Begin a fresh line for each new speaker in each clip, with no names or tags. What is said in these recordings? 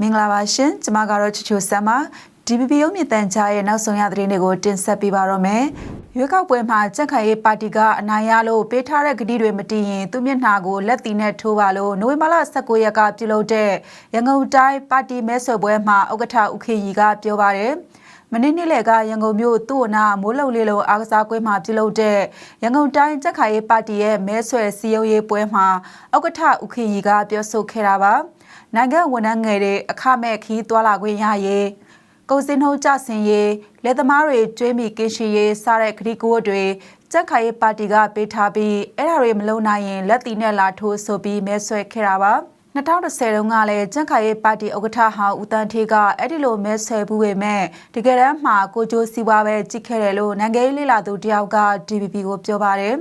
မင်္ဂလာပါရှင်ကျမကတော့ချူချူဆမ်ပါ DPP ရုံးမြင့်တန်ကြားရဲ့နောက်ဆုံးရသတင်းတွေကိုတင်ဆက်ပေးပါတော့မယ်ရွေးကောက်ပွဲမှာကြက်ခိုင်ရေးပါတီကအနိုင်ရလို့ပေးထားတဲ့ကတိတွေမတည်ရင်သူမျက်နှာကိုလက်တီနဲ့ထိုးပါလို့နိုဝင်ဘာလ19ရက်ကပြုလုပ်တဲ့ရန်ကုန်တိုင်းပါတီမဲဆွယ်ပွဲမှာဥက္ကဋ္ဌဦးခေရီကပြောပါတယ် မနေ့နေ့လယ်ကရန်ကုန်မြို့သူ့ဝနာမိုးလုံလေးလုံးအားကစားကွင်းမှာပြုလုပ်တဲ့ရန်ကုန်တိုင်းကြက်ခိုင်ရေးပါတီရဲ့မဲဆွယ်စီယုံရေးပွဲမှာဥက္ကဋ္ဌဦးခေရီကပြောဆိုခဲ့တာပါနိုင်ငံဝန်ထမ်းငယ်တွေအခမဲ့ခီးသွားလာခွင့်ရရေးကုန်စည်နှုန်းကျဆင်းရေးလက်သမားတွေကျွေးမိကင်းရှိရေးစတဲ့ခရီးကိုတွေကြက်ခိုင်ရေးပါတီကပေးထားပြီးအဲ့ဒါတွေမလုံနိုင်ရင်လက်တီနဲ့လာထိုးဆိုပြီးမဲဆွဲခဲ့တာပါ 2010တုန်းကလည်းကြက်ခိုင်ရေးပါတီဥက္ကဋ္ဌဟောင်းဦးတန်းထေးကအဲ့ဒီလိုမဲဆွဲဘူးပေမဲ့တကယ်တမ်းမှာကိုကျိုးစီးပွားပဲကြည့်ခဲ့တယ်လို့နိုင်ငံရေးလေလာသူတယောက်က DPP ကိုပြောပါတယ်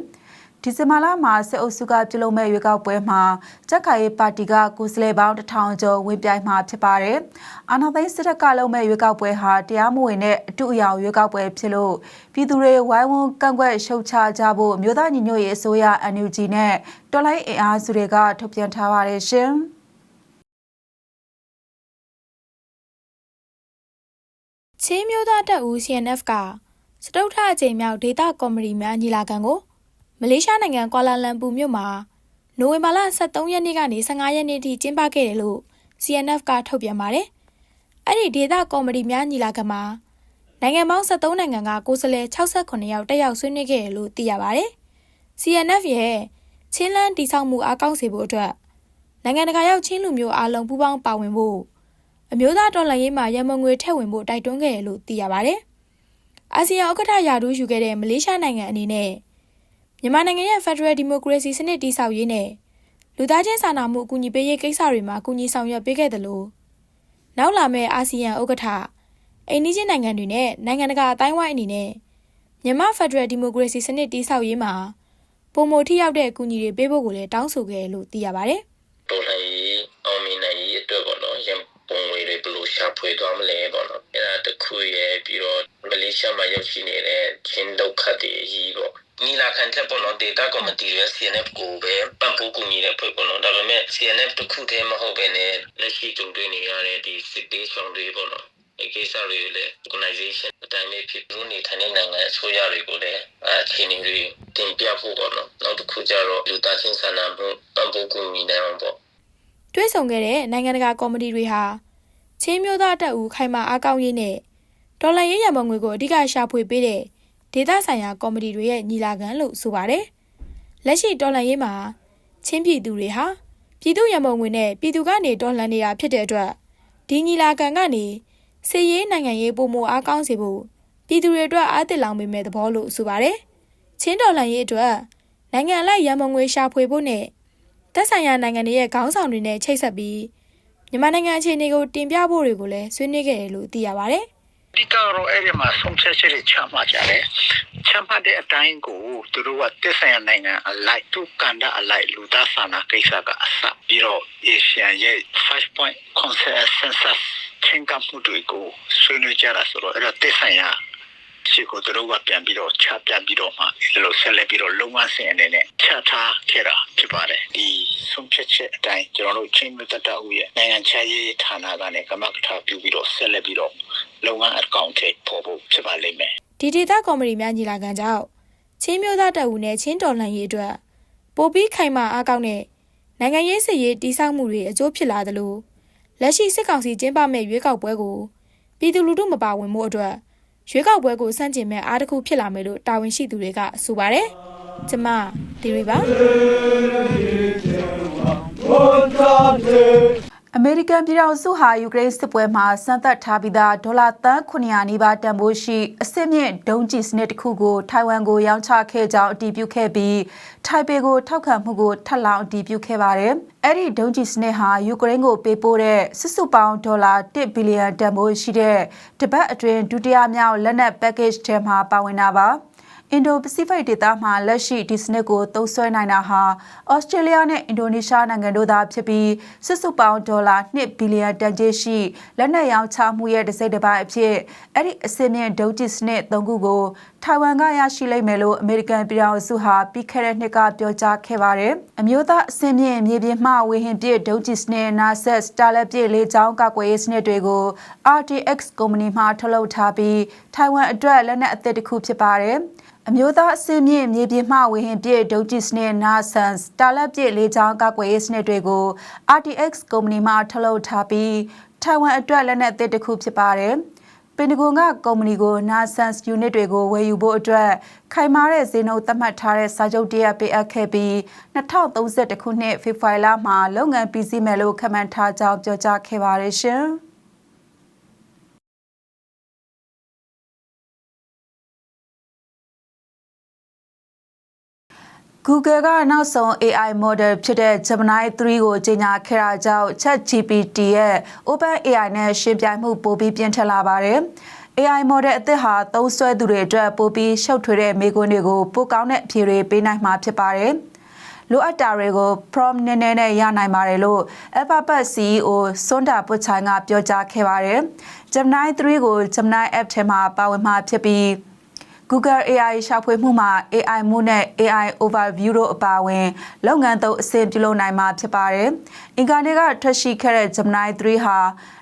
ဒီဇင်ဘာလမှာစစ်အုပ်စုကပြုလုပ်မဲ့ရွေးကောက်ပွဲမှာကြက်ခိုင်ရေးပါတီကကိုယ်စားလှယ်ပေါင်း1000ကျော်ဝင်ပြိုင်မှာဖြစ်ပါတယ်။အာဏာသိမ်းစစ်တပ်ကလုပ်မဲ့ရွေးကောက်ပွဲဟာတရားမဝင်တဲ့အတူအယောင်ရွေးကောက်ပွဲဖြစ်လို့ပြည်သူတွေဝိုင်းဝန်းကန့်ကွက်ရှုတ်ချကြဖို့မြို့သားညီညွတ်ရေးအစိုးရ NUG နဲ့တော်လိုင်းအင်အားစုတွေကထုတ်ပြန်ထားပါတယ်ရှင်။
ချင်းမျိုးသားတပ်ဦး CNF ကစတုထအကြိမ်မြောက်ဒေတာကော်မတီများညီလာခံကို မလေးရှားနိုင်ငံကွာလာလမ်ပူမြို့မှာနိုဝင်ဘာလ23ရက်နေ့ကနေ15ရက်နေ့ထိကျင်းပခဲ့တယ်လို့ CNF ကထုတ်ပြန်ပါတယ်။အဲ့ဒီဒေတာကော်မတီများညီလာခံမှာနိုင်ငံပေါင်း73နိုင်ငံကကိုယ်စားလှယ်68ယောက်တက်ရောက်ဆွေးနွေးခဲ့တယ်လို့သိရပါတယ်။ CNF ရဲ့ချင်းလန်းတိဆောက်မှုအားကောင်းစေဖို့အတွက်နိုင်ငံတကာရောက်ချင်းလူမျိုးအားလုံးပူးပေါင်းပါဝင်ဖို့အမျိုးသားတော်လှန်ရေးမှာရမုံငွေထည့်ဝင်ဖို့တိုက်တွန်းခဲ့တယ်လို့သိရပါတယ်။အာဆီယံဥက္ကဋ္ဌရာထူးယူခဲ့တဲ့မလေးရှားနိုင်ငံအနေနဲ့ မြန်မာနိုင်ငံရဲ့ Federal Democracy စနစ်တည်ဆောက်ရေးနဲ့လူသားချင်းစာနာမှုအကူအညီပေးရေးကိစ္စတွေမှာကူညီဆောင်ရွက်ပေးခဲ့တယ်လို့နောက်လာမယ့်အာဆီယံဥက္ကဋ္ဌအိန္ဒိချင်းနိုင်ငံတွေနဲ့နိုင်ငံတကာအတိုင်းဝိုင်းအနေနဲ့မြန်မာ Federal Democracy စနစ်တည်ဆောက်ရေးမှာပုံမထိရောက်တဲ့အကူအညီတွေပေးဖို့ကိုလည်းတောင်းဆိုခဲ့တယ်လို့သိရပါတယ်။
တော်လှန်ရေးအောင်မြင်နိုင်ရေးအတွက်ပေါ့နော်ရန်ပုံငွေတွေဘယ်လိုရှာဖွေသွားမလဲပေါ့နော်အဲ့ဒါတစ်ခုရဲ့ပြီးတော့ မလေးရှားမှာရောက်ရှိနေတဲ့ချင်းဒုက္ခတွေအကြီးပေါ့ညီလာခံချက်ပေါ့နော် data committee ရဲ့ CNF ကိုပဲပံ့ပိုးကူညီတဲ့ဖွဲ့ပေါ့နော်ဒါပေမဲ့ CNF တစ်ခုတည်းမဟုတ်ဘဲနဲ့လက်ရှိကြုံတွေ့နေရတဲ့ဒီစစ်ပေးဆောင်တွေပေါ့နော်ဒီကိစ္စတွေလည်း organization အတိုင်းပဲဖြစ်လို့နေထိုင်တဲ့နိုင်ငံအစိုးရတွေကိုလည်းအခြေအနေတွေတင်ပြဖို့ပေါ့နော်နောက်တစ်ခုကျတော့လူသားချင်းစာနာမှုပံ့ပိုးကူညီနိုင်အောင်ပေါ့
တွဲဆောင်ခဲ့တဲ့နိုင်ငံတကာကော်မတီတွေဟာချင်းမျိုးသားတပ်ဦးခိုင်မာအားကောင်းရေးနဲ့ ဒေါ်လာရေးရမုံငွေကိုအဓိကရှာဖွေပေးတဲ့ဒေသဆိုင်ရာကော်မတီတွေရဲ့ညီလာခံလို့ဆိုပါတယ်။လက်ရှိဒေါ်လာရေးမှာချင်းပြည်သူတွေဟာပြည်သူရမုံငွေနဲ့ပြည်သူကနေဒေါ်လာနေတာဖြစ်တဲ့အတွက်ဒီညီလာခံကနေစီရေးနိုင်ငံရေးပုံမအားကောင်းစေဖို့ပြည်သူတွေအတွက်အားသစ်လောင်ပေမဲ့သဘောလို့ဆိုပါတယ်။ချင်းဒေါ်လာရေးအတွက်နိုင်ငံအလိုက်ရမုံငွေရှာဖွေဖို့နဲ့သက်ဆိုင်ရာနိုင်ငံတွေရဲ့ခေါင်းဆောင်တွေနဲ့ချိတ်ဆက်ပြီးမြန်မာနိုင်ငံအခြေအနေကိုတင်ပြဖို့တွေကိုလည်းဆွေးနွေးခဲ့တယ်လို့သိရပါတ ယ်။
အဓိကတော့အဲ့ဒီမှာဆုံးဖြတ်ချက်တွေချမှတ်ကြတယ်။ချမှတ်တဲ့အတိုင်းကိုသူတို့ကတက်ဆိုင်ရာနိုင်ငံအလိုက်သူကန္တာအလိုက်လူသားစာနာကိစ္စကအစပြီးတော့ Asian ရဲ့5 point consensus ချင်းကမှုတွေကိုဆွေးနွေးကြတာဆိုတော့အဲ့တော့တက်ဆိုင်ရာ ရှိကိုသူတို့ကပြန်ပြီးတော့ချပြပြီးတော့မှဒီလိုဆက်လက်ပြီးတော့လုံငန်းစဉ်အနေနဲ့ချထားခဲ့တာဖြစ်ပါတယ်ဒီဆုံးဖြတ်ချက်အတိုင်းကျွန်တော်တို့ချင်းမြတ်တအူရဲ့နိုင်ငံခြားရေးဌာနကနေကမကထာပြုပြီးတော့ဆက်လက်ပြီးတော့လုံငန်းအကောင့်ထိပေါ်ဖို့ဖြစ်ပါလိမ့်မယ်
ဒီဒေသကော်မတီများညီလာခံကြောင့်ချင်းမျိုးသားတပ်ဦးနဲ့ချင်းတော်လှန်ရေးအတွက်ပိုပြီးခိုင်မာအားကောင်းတဲ့နိုင်ငံရေးစစ်ရေးတည်ဆောက်မှုတွေအကျိုးဖြစ်လာသလိုလက်ရှိစစ်ကောင်စီကျင်းပမဲ့ရွေးကောက်ပွဲကိုပြည်သူလူထုမပါဝင်မှုအတွက် ရွေးကောက်ပွဲကိုစန့်ကျင်မဲ့အားတစ်ခုဖြစ်လာမယ်လို့တာဝန်ရှိသူတွေကဆိုပါတယ်။ကျမဒီရီပါ
အမေရိကန်ပြည်ထောင်စုဟာယူကရိန်းစစ်ပွဲမှာစမ်းသပ်ထားပြီးသားဒေါ်လာသန်း900နီးပါးတန်ဖိုးရှိအစစ်မြင့်ဒုံးကျည်စနစ်တစ်ခုကိုထိုင်ဝမ်ကိုရောင်းချခဲ့ကြောင်းအတည်ပြုခဲ့ပြီးထိုင်ပေကိုထောက်ခံမှုကိုထပ်လောင်းအတည်ပြုခဲ့ပါတယ်။အဲ့ဒီဒုံးကျည်စနစ်ဟာယူကရိန်းကိုပေးပို့တဲ့စစ်စုပေါင်းဒေါ်လာ1ဘီလီယံတန်ဖိုးရှိတဲ့တပတ်အတွင်းဒုတိယမြောက်လက်နက် package ထဲမှာပါဝင်တာပါ။ အင်ဒိုပစိဖိတ်ဒေသမှာလက်ရှိဒီစနစ်ကိုသုံးစွဲနိုင်တာဟာဩစတြေးလျနဲ့အင်ဒိုနီးရှားနိုင်ငံတို့သာဖြစ်ပြီးစစ်စုပေါင်းဒေါ်လာ1ဘီလီယံတန်ကြေးရှိလက်နက်ရောင်းချမှုရဲ့တစ်စိတ်တစ်ပိုင်းအဖြစ်အဲ့ဒီအစင်းမြင့်ဒုံးကျည်စနစ်၃ခုကိုထိုင်ဝမ်ကရရှိလိမ့်မယ်လို့အမေရိကန်ပြည်ထောင်စုဟာပြီးခဲ့တဲ့နှစ်ကပြောကြားခဲ့ပါတယ်။အမျိုးသားအစင်းမြင့်မြေပြင်မှဝေဟင်ပြည့်ဒုံးကျည်စနစ် NASA Starlab ပြည့်လေကြောင်းကာကွယ်ရေးစနစ်တွေကို RTX ကုမ္ပဏီမှထုတ်လုပ်ထားပြီးထိုင်ဝမ်အတွက်လက်နက်အသစ်တစ်ခုဖြစ်ပါတယ်။ အမျိုးသားအစင်းမြင့်မြေပြင်မှဝေဟင်ပြည့်ဒုံးကျည်စနစ် NASA Starlab ပြည့်လေကြောင်းကာကွယ်ရေးစနစ်တွေကို RTX ကုမ္ပဏီမှထုတ်လုပ်ထားပြီးထိုင်ဝမ်အတွက်လက်နက်အသစ်တစ်ခုဖြစ်ပါတယ်။ပင်တဂွန်ကကုမ္ပဏီကို NASA's unit တွေကိုဝယ်ယူဖို့အတွက်ခိုင်မာတဲ့ဈေးနှုန်းသတ်မှတ်ထားတဲ့စာချုပ်တရက်ပေးအပ်ခဲ့ပြီး2031ခုနှစ်ဖေဖော်ဝါရီလမှာလုပ်ငန်းပြီးစီးမယ်လို့ခန့်မှန်းထားကြောင်းပြောကြားခဲ့ပါတယ်ရှင်။ Google ကနောက်ဆုံး AI model ဖြစ်တဲ့ Gemini 3ကိုကြီးညာခဲ့တာကြောင့် ChatGPT ရဲ့ OpenAI နဲ့ရှင်းပြိုင်မှုပိုပြီးပြင်းထန်လာပါတယ်။ AI model အသစ်ဟာသုံးစွဲသူတွေအတွက်ပိုပြီးရှုပ်ထွေးတဲ့မေးခွန်းတွေကိုပိုကောင်းတဲ့အဖြေတွေပေးနိုင်မှာဖြစ်ပါတယ်။လိုအပ်တာတွေကို prompt နည်းနည်းနဲ့ရနိုင်ပါတယ်လို့ Alphabet CEO စွန်ဒါပုတ်ချိုင်ကပြောကြားခဲ့ပါတယ်။ Gemini 3ကို Gemini app ထဲမှာပါဝင်မှာဖြစ်ပြီး Google AI ရှာဖွေမှုမှာ AI မှုနဲ့ AI overview တို့အပါအဝင်လုပ်ငန်းသုံးအဆင့်ပြုလုပ်နိုင်မှာဖြစ်ပါတယ်။အင်ကာနေကထွက်ရှိခဲ့တဲ့ Gemini 3ဟာ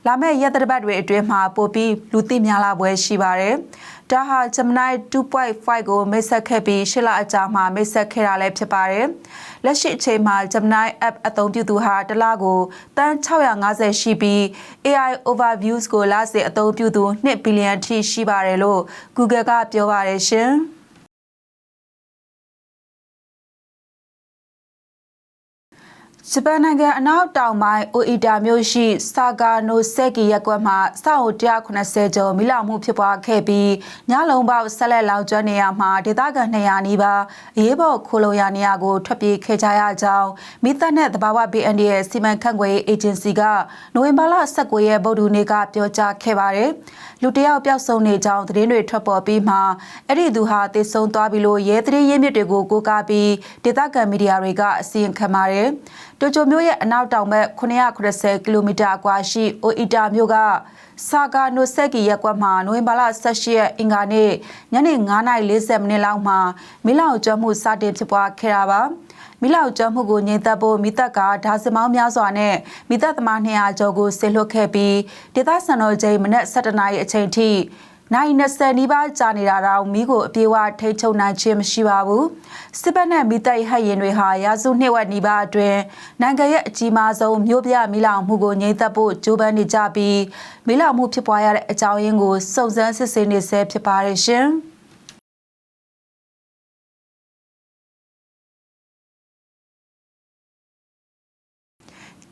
လာမယ့်ရက်သတ္တပတ်တွေအတွင်းမှာပိုပြီးလူသိများလာပွဲရှိပါတယ်။ဒါဟာ Gemini 2.5ကိုမိတ်ဆက်ခဲ့ပြီးရှစ်လအကြာမှာမိတ်ဆက်ခဲ့တာလည်းဖြစ်ပါတယ်။လက်ရှိအချိန်မှာ Gemini app အသုံးပြုသူဟာတစ်လကိုတန်း650ရှိပြီး AI overviews ကိုလစဉ်အသုံးပြုသူ2ဘီလီယံထိရှိပါတယ်လို့ Google ကပြောပါတယ်ရှင်။ ဂျပန်နိုင်ငံအနောက်တောင်ပိုင်းအိုအီတာမြို့ရှိဆာဂါနိုဆက်ကီရက်ကွက်မှာစောက်190ကျော်မိလောင်မှုဖြစ်ပွားခဲ့ပြီးညလုံးပေါက်ဆက်လက်လောင်ကျွမ်းနေရမှာဒေသခံ200နီးပါးအရေးပေါ်ခိုလုံရနေရကိုထွက်ပြေးခဲ့ကြရကြောင်းမိသက်နဲ့တဘာဝ BND ရဲ့စီမံခန့်ခွဲရေးအေဂျင်စီကနိုဝင်ဘာလ19ရက်ဗုဒ္ဓနေ့ကပြောကြားခဲ့ပါတယ်။လူတယောက်ပျောက်ဆုံးနေကြောင်းသတင်းတွေထွက်ပေါ်ပြီးမှအဲ့ဒီသူဟာသေဆုံးသွားပြီလို့ရဲသတင်းရင်းမြစ်တွေကိုကိုးကားပြီးဒေသခံမီဒီယာတွေကအစီရင်ခံပါတယ်။တိုကျိုမြို့ရဲ့အနောက်တောင်ဘက်990ကီလိုမီတာအကွာရှိအိုအီတာမြို့ကဆာဂါနိုဆက်ကီရက်ကွက်မှာနိုဝင်ဘာလ18ရက်အင်္ဂါနေ့ညနေ9:40မိနစ်လောက်မှာမိလောင်ကျွမ်းမှုစတင်ဖြစ်ပွားခဲ့တာပါမိလောက်ကျွမ်းမှုကိုငြိမ်သက်ဖို့မိသက်ကဒါဇမောင်းများစွာနဲ့မိသက်သမား200ကျော်ကိုဆင်လွှတ်ခဲ့ပြီးဒေသစံတော်ချိန်မနက်7:00နာရီအချိန်ထိ နိုင်20နီးပါးကြာနေတာတော့မိကိုအပြေးဝထိချုံနိုင်ခြင်းမရှိပါဘူးစစ်ပတ်နဲ့မိတိုက်ဟက်ရင်တွေဟာရာစုနှစ်ဝက်နီးပါးအတွင်းနိုင်ငံရဲ့အကြီးမားဆုံးမြို့ပြမိလောင်မှုကိုငြိမ့်သက်ဖို့ကြိုးပမ်းနေကြပြီးမိလောင်မှုဖြစ်ပွားရတဲ့အကြောင်းရင်းကိုစုံစမ်းစစ်ဆေးနေဆဲဖြစ်ပါတယ်ရှင်။